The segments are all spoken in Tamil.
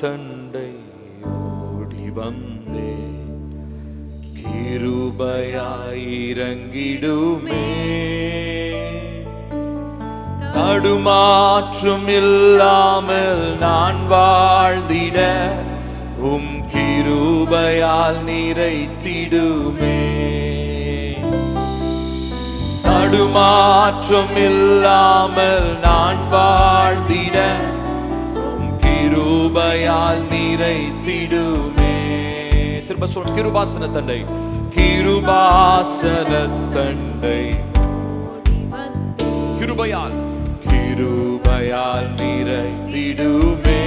தண்டை ஓடி வந்தே கிருபையாயிரங்கிடுமே. தடுமாற்றும் இல்லாமல் நான் வாழ்ந்திட உம் கிருபையால் நிறைத்திடுமே. தடுமாற்றம் இல்லாமல் நான் வாழ் கிருபையால் நிறைத்திடுமே. திரும்ப சொல் கிருபாசன தண்டை கிருபாசன தண்டை கிருபையால் கிருபையால் நிறைத்திடுமே.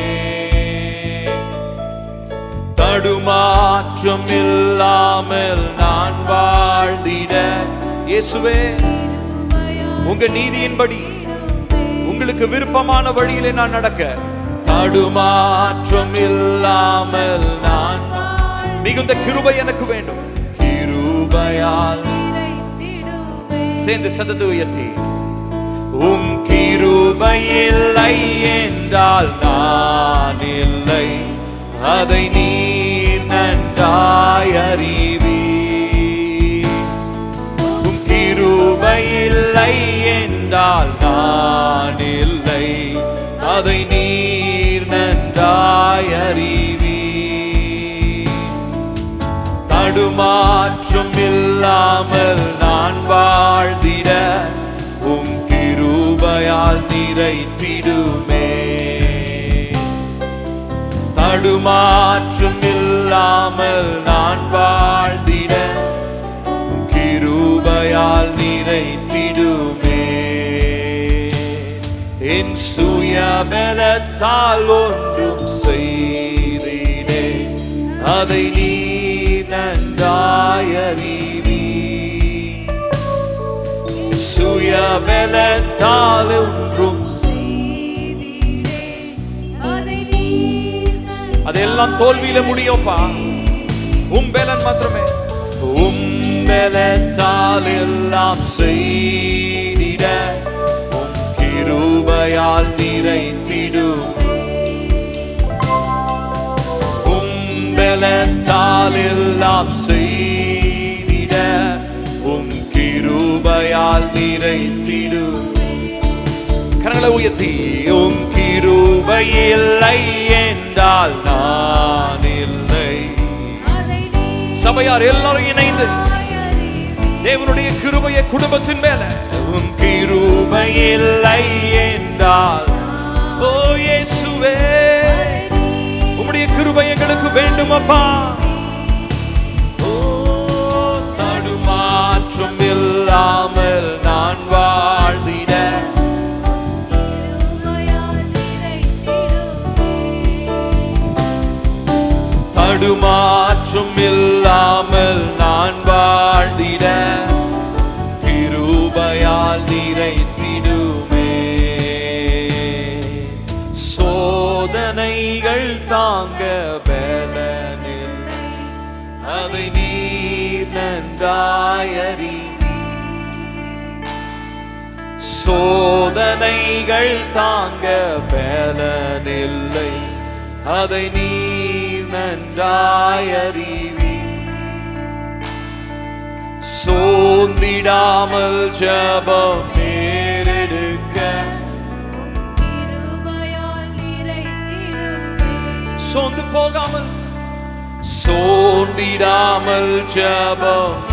தடுமாற்றம் இல்லாமல் நான் வாழ்ந்திட. இயேசுவே உங்க நீதியின்படி உங்களுக்கு விருப்பமான வழியிலே நான் நடக்க. தடுமாற்றம் இல்லாமல் நான் மிகுந்த கிருபை எனக்கு வேண்டும். கிருபையால் சேர்ந்து சதது உயர்த்தி. உம் கிருபை இல்லை என்றால் நான் இல்லை. அதை நீ நன்றாய் அறிவு தடுமாற்றம் இல்லாமல் நான் வாழ்ந்திட உம் கிருபையால் நிறைத்திடுமே தடுமாற்றம் இல்லாமல் நான் வாழ்ந்திட உம் கிருபையால் நிறைத்திடுமே என் சுயபலத்தால் ஒன்றும் செய்திடே அதை அறிவி சுயபலத்தால் ஒன்றும் அதெல்லாம் தோல்வியில முடியும்ப்பா உம்பெலன் மாத்திரமே. உம்பெலத்தால் எல்லாம் செய்திட உம் கிருபையால் நிறைத்திடும் உம்பெலத்தால் எல்லாம் செய்திட கிருபையால் நிறைத்திடு கரங்களை உயர்த்தி உம் கிருபை இல்லை என்றால் நான் இல்லை. சபையார் எல்லாரும் இணைந்து தேவனுடைய கிருபையை குடும்பத்தின் மேல உம் கிருபை இல்லை என்றால் ஓ இயேசுவே உம்முடைய கிருபை எங்களுக்கு வேண்டும் அப்பா இல்லாமல் நான் வாழ்ந்திட. தடுமாற்றம் இல்லாமல் நான் வாழ்ந்திட. கிருபையால் நிறைத்திடுமே சோதனைகள் தாங்க பலனில் அதை நீர் நன்றாயறி சோதனைகள் தாங்க பலனில்லை. அதை நீர் நன்றாயறிவி சோந்திடாமல் ஜபம் நேரெடுக்க. சோந்து போகாமல். சோந்திடாமல் ஜபம்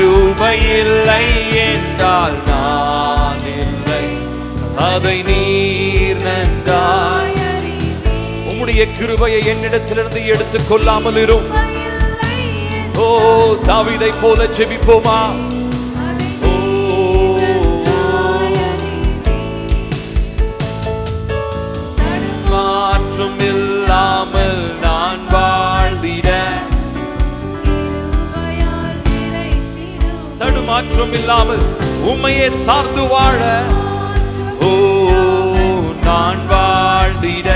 கிருபை இல்லை என்றால் நான் இல்லை. அதை நீர் நன்றாய். உம்முடைய கிருபையை என்னிடத்திலிருந்து எடுத்துக் கொள்ளாமல் இரும் ஓ தாவிதை போல செபிப்போமா ஓ. மாற்றம் தடுமாற்றம் இல்லாமல் உம்மையே சார்ந்து வாழ. ஓ நான் வாழ்ந்திட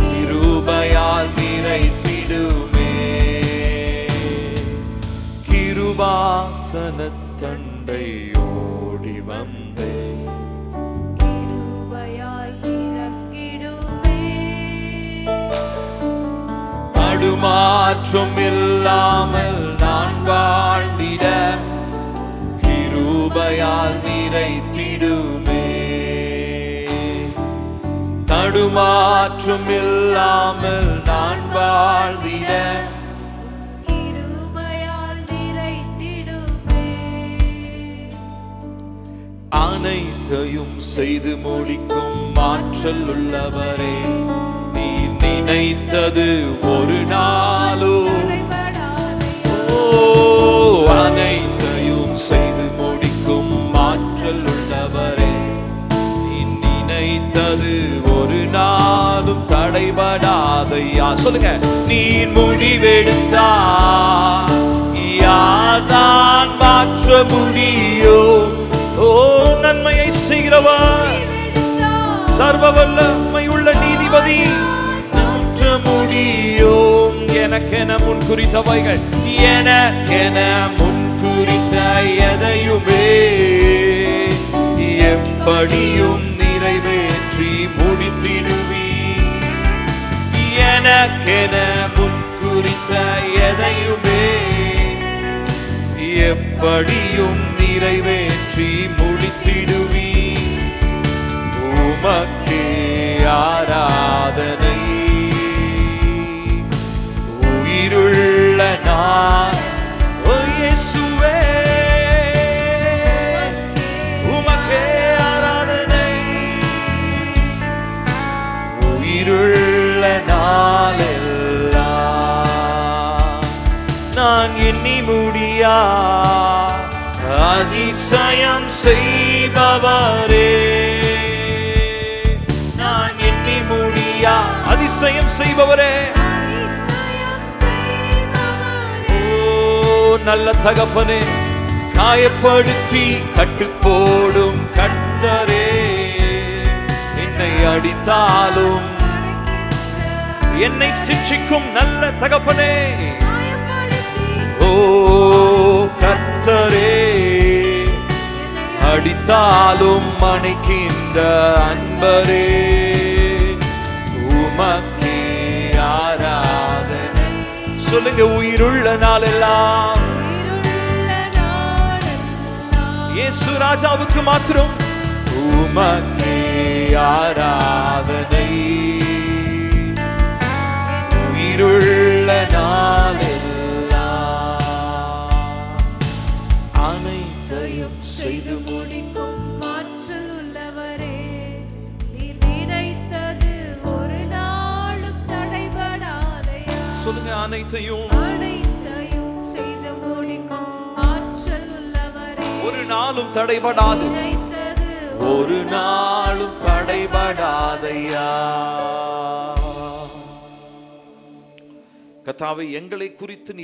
கிருபையால் நிறைத்திடுமே கிருபாச ஆசனத்தண்டை ஓடி இறக்கிடுமே தடுமாற்றம் இல்லாமல் நான் வாழ்ந்திட கிருபையால் நிறைத்திடுமே. தடுமாற்றம் இல்லாமல் நான் வாழ்ந்திட. அனைத்தையும் செய்து முடிக்கும் ஆற்றல் உள்ளவரே நீ நினைத்தது ஒரு நாளோ நினைத்தது ஒரு நாளும் தடைபடாதையா சொல்லுங்க நீ முடிவெடுத்தா? யார்தான் மாற்ற முடியோ? ஓ நன்மையை செய்கிறவர். சர்வ வல்லமையுள்ள நீதிபதி. மாற்ற முடியும். எனக்கென முன் குறித்தவைகள். எனக்கென முன் குறித்த எதையுமே. எப்படியும் முடித்திடுவி எனக்கென முன் எதையுமே எப்படியும் நிறைவேற்றி முடித்திடுவி உமக்கே உயிருள்ள நாளெல்லாம் நான் எண்ணி முடியா? அதிசயம் செய்பவரே. நான் எண்ணி முடியா? அதிசயம் செய்பவரே. நல்ல தகப்பனே காயப்படுத்தி கட்டு போடும் கட்டரே என்னை அடித்தாலும் என்னை சிட்சிக்கும் நல்ல தகப்பனே. ஓ கத்தரே அடித்தாலும் மணிக்கின்ற அன்பரே. உமக்கே ஆராதனை. சொல்லுங்க உயிருள்ள நாளெல்லாம். இயேசு ராஜாவுக்கு மாத்திரம். உமக்கே ஆராதனை. உயிருள்ள நாளெல்லாம் அனைத்தையும் செய்து முடிக்கும் ஆற்றல் உள்ளவரே. நீர் நினைத்தது ஒரு நாளும் தடைபடாதையா. சொல்லுங்க அனைத்தையும். அனைத்தையும் செய்து முடிக்கும் ஆற்றல் உள்ளவரே. ஒரு நாளும் தடைபடாது. ஒரு நாளும் தடைபடாதையா. கத்தாவை எங்களை குறித்து நீ